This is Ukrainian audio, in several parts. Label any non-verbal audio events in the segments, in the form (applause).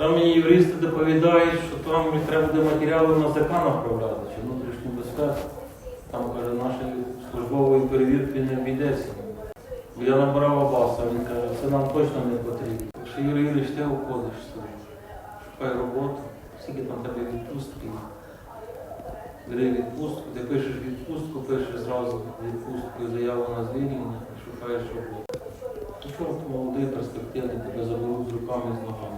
Там мені юристи доповідають, що там треба буде матеріали на ЗК направляти, чи внутрішню безпеку. Там каже, нашої службової перевірки не обійдеться. Бо я набрав Абаса, він каже, це нам точно не потрібно. Що Юрій Юрійович, ти уходиш собі. Шукай роботу, скільки там тебе відпустки. Бери відпустку, ти пишеш відпустку, пишеш зразу відпустку заяву на звільнення і шукаєш роботу. Ну молодий, перспективний, тебе заберуть з руками з ногами.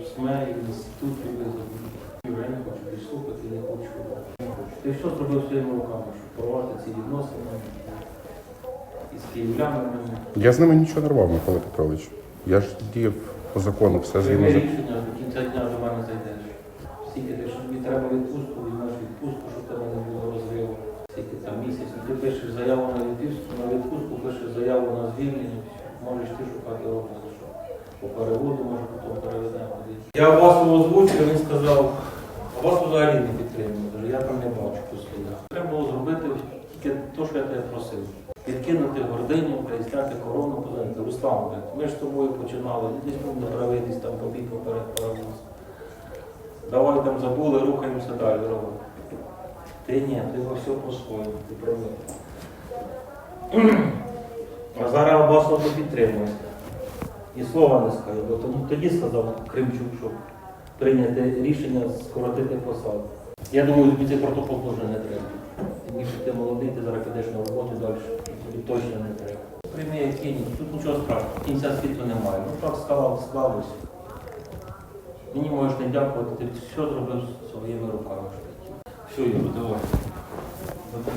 І і в інститут тебе заберуть. Юра, я не хочу більш слухати, не хочу. Ти що зробив своїми руками, щоб порвати ці відносини із київлянами? Я з ними нічого не рвав, Микола Петрович. Я ж діяв по закону, все Прийми згідно з рішення, до кінця дня до мене зайдеш. Скільки ти, що тобі треба відпустку, візьмеш відпустку, щоб тебе не було розриву. Скільки там місяць, ти пишеш заяву на відпустку, на відпустку, пишеш заяву на звільнення, можеш ти шукати роботу. що По переводу. Я вас озвучив, він сказав, а вас взагалі не підтримує. Я там не бачу послідах. Треба було зробити тільки те, що я тебе просив. Підкинути гординю, зняти корону, подати. Руслан, ми ж з тобою починали, десь був неправий, там побіг поперед паровоз. Давай там забули, рухаємося далі, робимо. Ти ні, ти во все по-своєму, ти правий. (clears throat) А зараз Абасов не підтримує. І слова не скаже, бо тоді, тоді сказав Кримчук, щоб прийняти рішення скоротити посаду. Я думаю, тобі цей протокол теж не треба. Тим більше ти молодий, ти зараз підеш на роботу далі, тобі точно не треба. Прийми кинь, тут нічого страшного, кінця світу немає. Ну так стало, склалося. Мені можеш не дякувати, ти все зробив своїми руками. Все, Юра, давай. До.